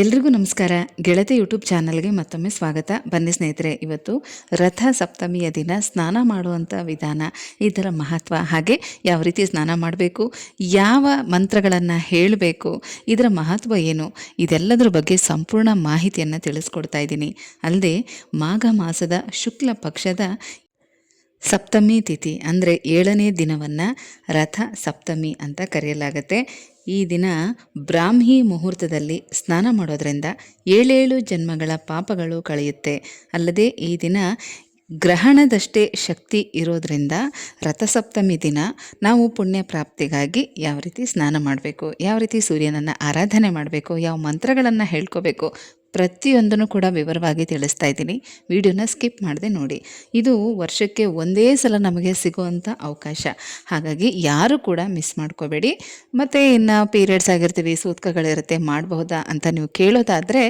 ಎಲ್ರಿಗೂ ನಮಸ್ಕಾರ. ಗೆಳತಿ ಯೂಟ್ಯೂಬ್ ಚಾನಲ್ಗೆ ಮತ್ತೊಮ್ಮೆ ಸ್ವಾಗತ. ಬನ್ನಿ ಸ್ನೇಹಿತರೆ, ಇವತ್ತು ರಥ ಸಪ್ತಮಿಯ ದಿನ, ಸ್ನಾನ ಮಾಡುವಂಥ ವಿಧಾನ ಇದರ ಮಹತ್ವ, ಹಾಗೆ ಯಾವ ರೀತಿ ಸ್ನಾನ ಮಾಡಬೇಕು, ಯಾವ ಮಂತ್ರಗಳನ್ನು ಹೇಳಬೇಕು, ಇದರ ಮಹತ್ವ ಏನು, ಇದೆಲ್ಲದರ ಬಗ್ಗೆ ಸಂಪೂರ್ಣ ಮಾಹಿತಿಯನ್ನು ತಿಳಿಸ್ಕೊಡ್ತಾ ಇದ್ದೀನಿ. ಅಲ್ಲದೆ, ಮಾಘ ಮಾಸದ ಶುಕ್ಲ ಪಕ್ಷದ ಸಪ್ತಮಿ ತಿಥಿ, ಅಂದರೆ ಏಳನೇ ದಿನವನ್ನು ರಥ ಸಪ್ತಮಿ ಅಂತ ಕರೆಯಲಾಗುತ್ತೆ. ಈ ದಿನ ಬ್ರಾಹ್ಮಿ ಮುಹೂರ್ತದಲ್ಲಿ ಸ್ನಾನ ಮಾಡೋದ್ರಿಂದ ಏಳೇಳು ಜನ್ಮಗಳ ಪಾಪಗಳು ಕಳೆಯುತ್ತೆ. ಅಲ್ಲದೆ ಈ ದಿನ ಗ್ರಹಣದಷ್ಟೇ ಶಕ್ತಿ ಇರೋದ್ರಿಂದ ರಥಸಪ್ತಮಿ ದಿನ ನಾವು ಪುಣ್ಯ ಪ್ರಾಪ್ತಿಗಾಗಿ ಯಾವ ರೀತಿ ಸ್ನಾನ ಮಾಡಬೇಕು, ಯಾವ ರೀತಿ ಸೂರ್ಯನನ್ನು ಆರಾಧನೆ ಮಾಡಬೇಕು, ಯಾವ ಮಂತ್ರಗಳನ್ನು ಹೇಳ್ಕೋಬೇಕು ಪ್ರತಿಯೊಂದನ್ನು ಕೂಡ ವಿವರವಾಗಿ ತಿಳಿಸ್ತಾ ಇದ್ದೀನಿ. ವಿಡಿಯೋನ ಸ್ಕಿಪ್ ಮಾಡದೆ ನೋಡಿ. ಇದು ವರ್ಷಕ್ಕೆ ಒಂದೇ ಸಲ ನಮಗೆ ಸಿಗುವಂಥ ಅವಕಾಶ. ಹಾಗಾಗಿ ಯಾರು ಕೂಡ ಮಿಸ್ ಮಾಡ್ಕೋಬೇಡಿ. ಮತ್ತು ಇನ್ನು ಪೀರಿಯಡ್ಸ್ ಆಗಿರ್ತೀವಿ, ಸೂತ್ಕಗಳಿರುತ್ತೆ, ಮಾಡಬಹುದಾ ಅಂತ ನೀವು ಕೇಳೋದಾದರೆ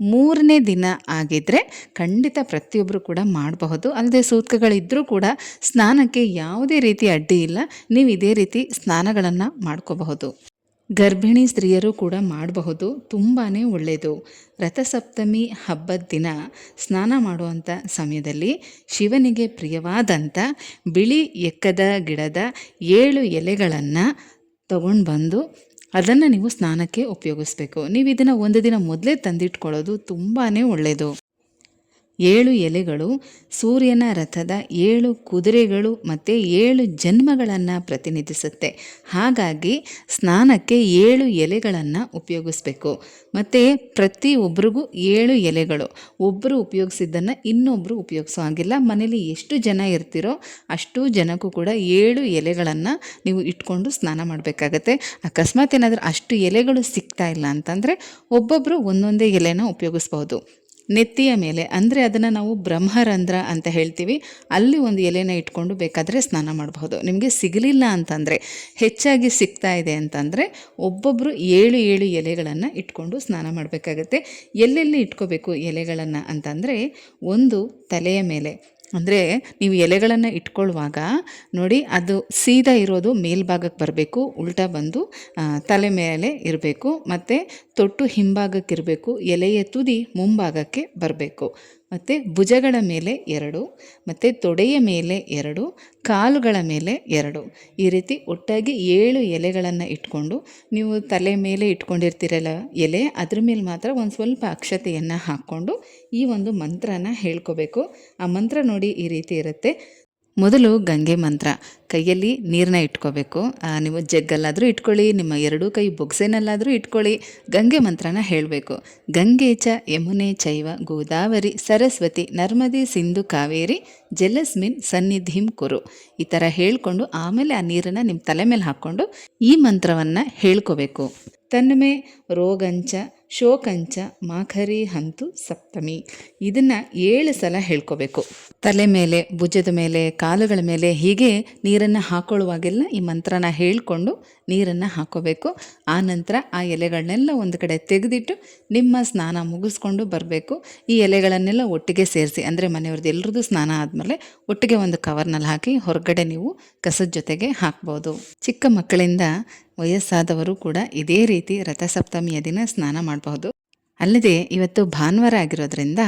ಮೂರನೇ ದಿನ ಆಗಿದ್ದರೆ ಖಂಡಿತ ಪ್ರತಿಯೊಬ್ಬರು ಕೂಡ ಮಾಡಬಹುದು. ಅಲ್ಲದೆ ಸೂತ್ಕಗಳಿದ್ದರೂ ಕೂಡ ಸ್ನಾನಕ್ಕೆ ಯಾವುದೇ ರೀತಿ ಅಡ್ಡಿ ಇಲ್ಲ. ನೀವು ಇದೇ ರೀತಿ ಸ್ನಾನಗಳನ್ನು ಮಾಡ್ಕೋಬಹುದು. ಗರ್ಭಿಣಿ ಸ್ತ್ರೀಯರು ಕೂಡ ಮಾಡಬಹುದು ತುಂಬಾ ಒಳ್ಳೆಯದು ರಥಸಪ್ತಮಿ ಹಬ್ಬದ ದಿನ ಸ್ನಾನ ಮಾಡುವಂಥ ಸಮಯದಲ್ಲಿ ಶಿವನಿಗೆ ಪ್ರಿಯವಾದಂಥ ಬಿಳಿ ಎಕ್ಕದ ಗಿಡದ ಏಳು ಎಲೆಗಳನ್ನು ತಗೊಂಡು ಬಂದು ಅದನ್ನು ನೀವು ಸ್ನಾನಕ್ಕೆ ಉಪಯೋಗಿಸ್ಬೇಕು. ನೀವು ಇದನ್ನು ಒಂದು ದಿನ ಮೊದಲೇ ತಂದಿಟ್ಕೊಳ್ಳೋದು ತುಂಬಾ ಒಳ್ಳೆಯದು ಏಳು ಎಲೆಗಳು, ಸೂರ್ಯನ ರಥದ ಏಳು ಕುದುರೆಗಳು ಮತ್ತು ಏಳು ಜನ್ಮಗಳನ್ನು ಪ್ರತಿನಿಧಿಸುತ್ತೆ. ಹಾಗಾಗಿ ಸ್ನಾನಕ್ಕೆ ಏಳು ಎಲೆಗಳನ್ನು ಉಪಯೋಗಿಸ್ಬೇಕು. ಮತ್ತು ಪ್ರತಿಯೊಬ್ಬರಿಗೂ ಏಳು ಎಲೆಗಳು. ಒಬ್ಬರು ಉಪಯೋಗಿಸಿದ್ದನ್ನು ಇನ್ನೊಬ್ಬರು ಉಪಯೋಗಿಸೋ ಹಾಗಿಲ್ಲ. ಮನೇಲಿ ಎಷ್ಟು ಜನ ಇರ್ತೀರೋ ಅಷ್ಟು ಜನಕ್ಕೂ ಕೂಡ ಏಳು ಎಲೆಗಳನ್ನು ನೀವು ಇಟ್ಕೊಂಡು ಸ್ನಾನ ಮಾಡಬೇಕಾಗತ್ತೆ. ಅಕಸ್ಮಾತ್ ಏನಾದರೂ ಅಷ್ಟು ಎಲೆಗಳು ಸಿಗ್ತಾ ಇಲ್ಲ ಅಂತಂದರೆ ಒಬ್ಬೊಬ್ಬರು ಒಂದೊಂದೇ ಎಲೆನ ಉಪಯೋಗಿಸ್ಬೋದು ನೆತ್ತಿಯ ಮೇಲೆ, ಅಂದರೆ ಅದನ್ನು ನಾವು ಬ್ರಹ್ಮರಂಧ್ರ ಅಂತ ಹೇಳ್ತೀವಿ. ಅಲ್ಲಿ ಒಂದು ಎಲೆನ ಇಟ್ಕೊಂಡು ಬೇಕಾದರೆ ಸ್ನಾನ ಮಾಡಬಹುದು. ನಿಮಗೆ ಸಿಗಲಿಲ್ಲ ಅಂತಂದರೆ, ಹೆಚ್ಚಾಗಿ ಸಿಗ್ತಾ ಇದೆ ಅಂತಂದರೆ ಒಬ್ಬೊಬ್ಬರು ಏಳು ಏಳು ಎಲೆಗಳನ್ನು ಇಟ್ಕೊಂಡು ಸ್ನಾನ ಮಾಡಬೇಕಾಗತ್ತೆ. ಎಲ್ಲೆಲ್ಲಿ ಇಟ್ಕೋಬೇಕು ಎಲೆಗಳನ್ನು ಅಂತಂದರೆ, ಒಂದು ತಲೆಯ ಮೇಲೆ ಅಂದರೆ ನೀವು ಎಲೆಗಳನ್ನು ಇಟ್ಕೊಳ್ಳುವಾಗ ನೋಡಿ ಅದು ಸೀದಾ ಇರೋದು ಮೇಲ್ಭಾಗಕ್ಕೆ ಬರಬೇಕು, ಉಲ್ಟಾ ಬಂದು ತಲೆ ಮೇಲೆ ಇರಬೇಕು, ಮತ್ತು ತೊಟ್ಟು ಹಿಂಭಾಗಕ್ಕೆ ಇರಬೇಕು, ಎಲೆಯ ತುದಿ ಮುಂಭಾಗಕ್ಕೆ ಬರಬೇಕು. ಮತ್ತು ಭುಜಗಳ ಮೇಲೆ ಎರಡು, ಮತ್ತು ತೊಡೆಯ ಮೇಲೆ ಎರಡು, ಕಾಲುಗಳ ಮೇಲೆ ಎರಡು. ಈ ರೀತಿ ಒಟ್ಟಾಗಿ ಏಳು ಎಲೆಗಳನ್ನು ಇಟ್ಕೊಂಡು, ನೀವು ತಲೆ ಮೇಲೆ ಇಟ್ಕೊಂಡಿರ್ತೀರಲ್ಲ ಎಲೆ, ಅದ್ರ ಮೇಲೆ ಮಾತ್ರ ಒಂದು ಸ್ವಲ್ಪ ಅಕ್ಷತೆಯನ್ನು ಹಾಕ್ಕೊಂಡು ಈ ಒಂದು ಮಂತ್ರನ ಹೇಳ್ಕೋಬೇಕು. ಆ ಮಂತ್ರ ನೋಡಿ ಈ ರೀತಿ ಇರುತ್ತೆ. ಮೊದಲು ಗಂಗೆ ಮಂತ್ರ. ಕೈಯಲ್ಲಿ ನೀರನ್ನ ಇಟ್ಕೋಬೇಕು. ನೀವು ಜಗ್ಗಲ್ಲಾದರೂ ಇಟ್ಕೊಳ್ಳಿ, ನಿಮ್ಮ ಎರಡೂ ಕೈ ಬೊಗ್ಸೆನಲ್ಲಾದರೂ ಇಟ್ಕೊಳ್ಳಿ, ಗಂಗೆ ಮಂತ್ರನ ಹೇಳಬೇಕು. ಗಂಗೆ ಚ ಯಮುನೆ ಚೈವ ಗೋದಾವರಿ ಸರಸ್ವತಿ ನರ್ಮದಿ ಸಿಂಧು ಕಾವೇರಿ ಜಲಸ್ಮಿನ್ ಸನ್ನಿಧಿಂ ಕುರು. ಈ ಥರ ಹೇಳ್ಕೊಂಡು ಆಮೇಲೆ ಆ ನೀರನ್ನು ನಿಮ್ಮ ತಲೆ ಮೇಲೆ ಹಾಕ್ಕೊಂಡು ಈ ಮಂತ್ರವನ್ನು ಹೇಳ್ಕೋಬೇಕು. ತನ್ಮೆ ರೋಗಂಚ ಶೋಕಂಚ ಮಾಖರಿ ಹಂತು ಸಪ್ತಮಿ. ಇದನ್ನು ಏಳು ಸಲ ಹೇಳ್ಕೋಬೇಕು. ತಲೆ ಮೇಲೆ, ಭುಜದ ಮೇಲೆ, ಕಾಲುಗಳ ಮೇಲೆ ಹೀಗೆ ನೀರನ್ನು ಹಾಕೊಳ್ಳುವಾಗೆಲ್ಲ ಈ ಮಂತ್ರನ ಹೇಳಿಕೊಂಡು ನೀರನ್ನು ಹಾಕೋಬೇಕು. ಆ ನಂತರ ಆ ಎಲೆಗಳನ್ನೆಲ್ಲ ಒಂದು ಕಡೆ ತೆಗೆದಿಟ್ಟು ನಿಮ್ಮ ಸ್ನಾನ ಮುಗಿಸ್ಕೊಂಡು ಬರಬೇಕು. ಈ ಎಲೆಗಳನ್ನೆಲ್ಲ ಒಟ್ಟಿಗೆ ಸೇರಿಸಿ, ಅಂದರೆ ಮನೆಯವ್ರದ್ದು ಎಲ್ಲರದ್ದು ಸ್ನಾನ ಆದಮೇಲೆ ಒಟ್ಟಿಗೆ ಒಂದು ಕವರ್ನಲ್ಲಿ ಹಾಕಿ ಹೊರಗಡೆ ನೀವು ಕಸದ ಜೊತೆಗೆ ಹಾಕ್ಬೋದು. ಚಿಕ್ಕ ಮಕ್ಕಳಿಂದ ವಯಸ್ಸಾದವರು ಕೂಡ ಇದೇ ರೀತಿ ರಥಸಪ್ತಮಿಯ ದಿನ ಸ್ನಾನ ಮಾಡಬಹುದು. ಅಲ್ಲದೆ ಇವತ್ತು ಭಾನುವಾರ ಆಗಿರೋದ್ರಿಂದ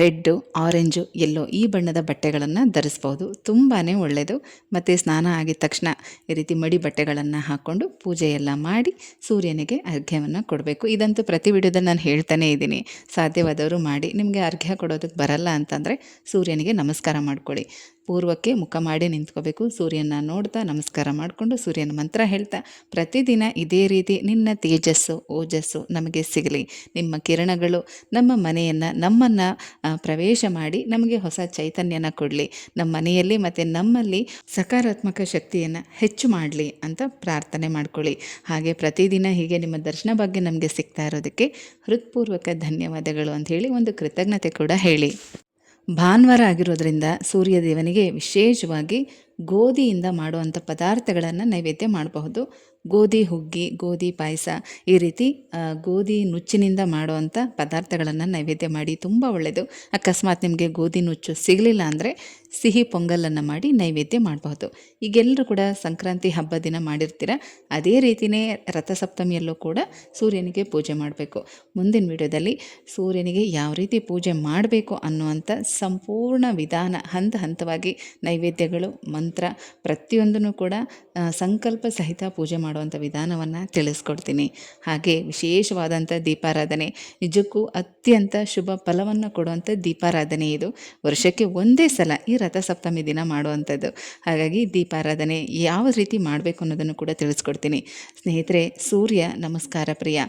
ರೆಡ್ಡು, ಆರೆಂಜು, ಎಲ್ಲೋ ಈ ಬಣ್ಣದ ಬಟ್ಟೆಗಳನ್ನು ಧರಿಸ್ಬೋದು. ತುಂಬಾ ಒಳ್ಳೆಯದು ಮತ್ತು ಸ್ನಾನ ಆಗಿದ ತಕ್ಷಣ ಈ ರೀತಿ ಮಡಿ ಬಟ್ಟೆಗಳನ್ನು ಹಾಕ್ಕೊಂಡು ಪೂಜೆಯೆಲ್ಲ ಮಾಡಿ ಸೂರ್ಯನಿಗೆ ಅರ್ಘ್ಯವನ್ನು ಕೊಡಬೇಕು. ಇದಂತೂ ಪ್ರತಿ ವಿಡಿಯೋದಲ್ಲಿ ನಾನು ಹೇಳ್ತಾನೇ ಇದ್ದೀನಿ. ಸಾಧ್ಯವಾದವರು ಮಾಡಿ. ನಿಮಗೆ ಅರ್ಘ್ಯ ಕೊಡೋದಕ್ಕೆ ಬರಲ್ಲ ಅಂತಂದರೆ ಸೂರ್ಯನಿಗೆ ನಮಸ್ಕಾರ ಮಾಡ್ಕೊಳ್ಳಿ. ಪೂರ್ವಕ್ಕೆ ಮುಖ ಮಾಡಿ ನಿಂತ್ಕೋಬೇಕು. ಸೂರ್ಯನ ನೋಡ್ತಾ ನಮಸ್ಕಾರ ಮಾಡಿಕೊಂಡು ಸೂರ್ಯನ ಮಂತ್ರ ಹೇಳ್ತಾ, ಪ್ರತಿದಿನ ಇದೇ ರೀತಿ ನಿನ್ನ ತೇಜಸ್ಸು, ಓಜಸ್ಸು ನಮಗೆ ಸಿಗಲಿ. ನಿಮ್ಮ ಕಿರಣಗಳು, ನಮ್ಮ ಮನೆಯನ್ನು, ನಮ್ಮನ್ನು ಪ್ರವೇಶ ಮಾಡಿ ನಮಗೆ ಹೊಸ ಚೈತನ್ಯನ ಕೊಡಲಿ. ನಮ್ಮ ಮನೆಯಲ್ಲಿ ಮತ್ತು ನಮ್ಮಲ್ಲಿ ಸಕಾರಾತ್ಮಕ ಶಕ್ತಿಯನ್ನು ಹೆಚ್ಚು ಮಾಡಲಿ ಅಂತ ಪ್ರಾರ್ಥನೆ ಮಾಡ್ಕೊಳ್ಳಿ. ಹಾಗೆ ಪ್ರತಿದಿನ ಹೀಗೆ ನಿಮ್ಮ ದರ್ಶನ ಬಗ್ಗೆ ನಮಗೆ ಸಿಗ್ತಾ ಇರೋದಕ್ಕೆ ಹೃತ್ಪೂರ್ವಕ ಧನ್ಯವಾದಗಳು ಅಂತ ಹೇಳಿ ಒಂದು ಕೃತಜ್ಞತೆ ಕೂಡ ಹೇಳಿ. ಭಾನುವಾರ ಆಗಿರೋದ್ರಿಂದ ಸೂರ್ಯದೇವನಿಗೆ ವಿಶೇಷವಾಗಿ ಗೋಧಿಯಿಂದ ಮಾಡುವಂಥ ಪದಾರ್ಥಗಳನ್ನು ನೈವೇದ್ಯ ಮಾಡಬಹುದು. ಗೋಧಿ ಹುಗ್ಗಿ, ಗೋಧಿ ಪಾಯಸ ಈ ರೀತಿ ಗೋಧಿ ನುಚ್ಚಿನಿಂದ ಮಾಡುವಂಥ ಪದಾರ್ಥಗಳನ್ನು ನೈವೇದ್ಯ ಮಾಡಿ ತುಂಬ ಒಳ್ಳೆಯದು ಅಕಸ್ಮಾತ್ ನಿಮಗೆ ಗೋಧಿ ನುಚ್ಚು ಸಿಗಲಿಲ್ಲ ಅಂದರೆ ಸಿಹಿ ಪೊಂಗಲನ್ನು ಮಾಡಿ ನೈವೇದ್ಯ ಮಾಡಬಹುದು. ಈಗೆಲ್ಲರೂ ಕೂಡ ಸಂಕ್ರಾಂತಿ ಹಬ್ಬ ದಿನ ಮಾಡಿರ್ತೀರ? ಅದೇ ರೀತಿಯೇ ರಥಸಪ್ತಮಿಯಲ್ಲೂ ಕೂಡ ಸೂರ್ಯನಿಗೆ ಪೂಜೆ ಮಾಡಬೇಕು. ಮುಂದಿನ ವಿಡಿಯೋದಲ್ಲಿ ಸೂರ್ಯನಿಗೆ ಯಾವ ರೀತಿ ಪೂಜೆ ಮಾಡಬೇಕು ಅನ್ನುವಂಥ ಸಂಪೂರ್ಣ ವಿಧಾನ ಹಂತ ಹಂತವಾಗಿ ನೈವೇದ್ಯಗಳು ಮಂತ್ರ ಪ್ರತಿಯೊಂದನ್ನು ಕೂಡ ಸಂಕಲ್ಪ ಸಹಿತ ಪೂಜೆ ಮಾಡುವಂಥ ವಿಧಾನವನ್ನು ತಿಳಿಸ್ಕೊಡ್ತೀನಿ. ಹಾಗೆ ವಿಶೇಷವಾದಂಥ ದೀಪಾರಾಧನೆ. ನಿಜಕ್ಕೂ ಅತ್ಯಂತ ಶುಭ ಫಲವನ್ನು ಕೊಡುವಂಥ ದೀಪಾರಾಧನೆ ಇದು. ವರ್ಷಕ್ಕೆ ಒಂದೇ ಸಲ ಈ ರಥಸಪ್ತಮಿ ದಿನ ಮಾಡುವಂಥದ್ದು ಹಾಗಾಗಿ ದೀಪಾರಾಧನೆ ಯಾವ ರೀತಿ ಮಾಡಬೇಕು ಅನ್ನೋದನ್ನು ಕೂಡ ತಿಳಿಸ್ಕೊಡ್ತೀನಿ. ಸ್ನೇಹಿತರೆ, ಸೂರ್ಯ ನಮಸ್ಕಾರ ಪ್ರಿಯ.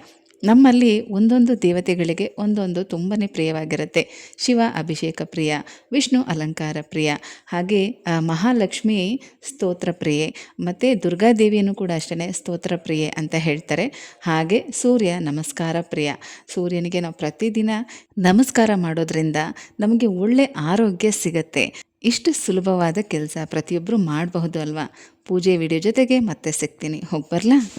ನಮ್ಮಲ್ಲಿ ಒಂದೊಂದು ದೇವತೆಗಳಿಗೆ ಒಂದೊಂದು ತುಂಬಾ ಪ್ರಿಯವಾಗಿರುತ್ತೆ. ಶಿವ ಅಭಿಷೇಕ ಪ್ರಿಯ, ವಿಷ್ಣು ಅಲಂಕಾರ ಪ್ರಿಯ, ಹಾಗೆ ಮಹಾಲಕ್ಷ್ಮಿ ಸ್ತೋತ್ರ ಪ್ರಿಯೆ, ಮತ್ತು ದುರ್ಗಾದೇವಿಯನ್ನು ಕೂಡ ಅಷ್ಟೇ ಸ್ತೋತ್ರ ಪ್ರಿಯೆ ಅಂತ ಹೇಳ್ತಾರೆ. ಹಾಗೆ ಸೂರ್ಯ ನಮಸ್ಕಾರ ಪ್ರಿಯ. ಸೂರ್ಯನಿಗೆ ನಾವು ಪ್ರತಿದಿನ ನಮಸ್ಕಾರ ಮಾಡೋದ್ರಿಂದ ನಮಗೆ ಒಳ್ಳೆ ಆರೋಗ್ಯ ಸಿಗತ್ತೆ. ಇಷ್ಟು ಸುಲಭವಾದ ಕೆಲಸ ಪ್ರತಿಯೊಬ್ಬರು ಮಾಡಬಹುದು ಅಲ್ವಾ? ಪೂಜೆ ವಿಡಿಯೋ ಜೊತೆಗೆ ಮತ್ತೆ ಸಿಗ್ತೀನಿ. ಹೋಗಿ ಬರಲಾ?